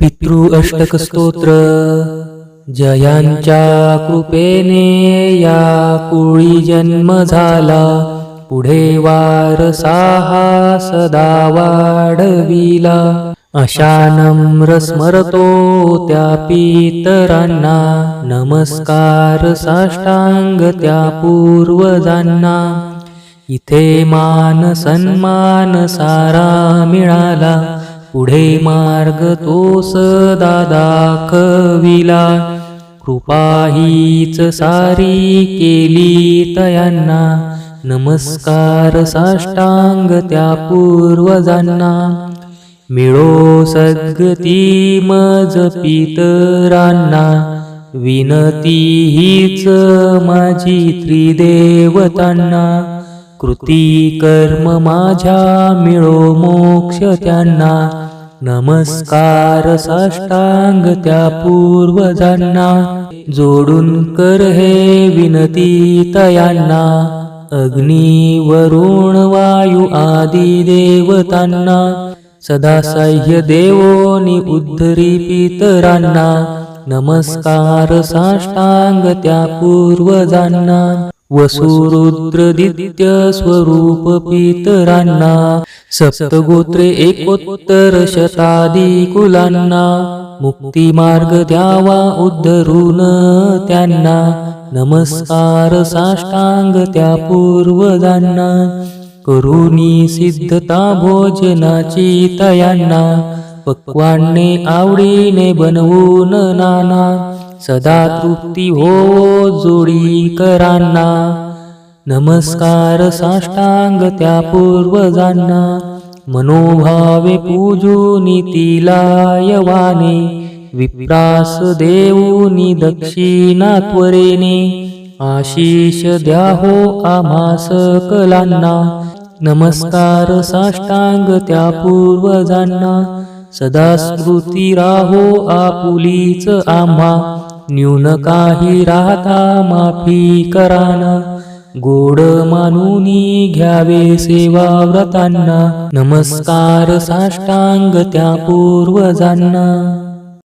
पितृ अष्टक स्तोत्र जयांच्या कृपेने या कुळी जन्म झाला. पुढे वारसाहा सदा वाढविला. अशा नम्र स्मरतो त्या पितरांना. नमस्कार साष्टांग त्या पूर्वजांना. इथे मान सन्मान सारा मिळाला. पुढे मार्ग तो सदा दाखविला. कृपा हीच सारी केली तयांना. नमस्कार साष्टांग त्या पूर्वजांना. मिळो सद्गती मज पितरांना विनती हीच माझी त्रिदेवतांना. कृती कर्म माझ्या मिळो मोक्ष त्यांना. नमस्कार साष्टांग त्या पूर्वजांना. जोडून कर हे विनती तयांना. अग्नी वरुण वायू आदी देवतांना. सदा साह्य देवोनी उद्धरी पितरांना नमस्कार साष्टांग त्या पूर्वजांना. वसुरुद्रदित्य स्वरूप पितरांना सप्तगोत्रे एकोत्तर शतादी कुलांना मुक्ती मार्ग द्यावा उद्धरून त्यांना नमस्कार साष्टांग त्या पूर्वजांना करुणी सिद्धता भोजनाची तयांना पक्वाने आवडीने बनवून नाना सदा तृप्ती हो जोडीकरांना. नमस्कार साष्टांग त्या पूर्वजांना. मनोभावे पूजूनी यवाने विप्रास देऊनी दक्षिणा त्वरेने. आशिष द्या हो आमास कलांना नमस्कार साष्टांग त्या पूर्वजांना. सदा स्मृती राहो आपुलीच आम्हा. न्यून काही राहता माफी कराना. गोड मानुनी घ्यावे सेवा व्रतांना नमस्कार साष्टांग त्या पूर्वजांना.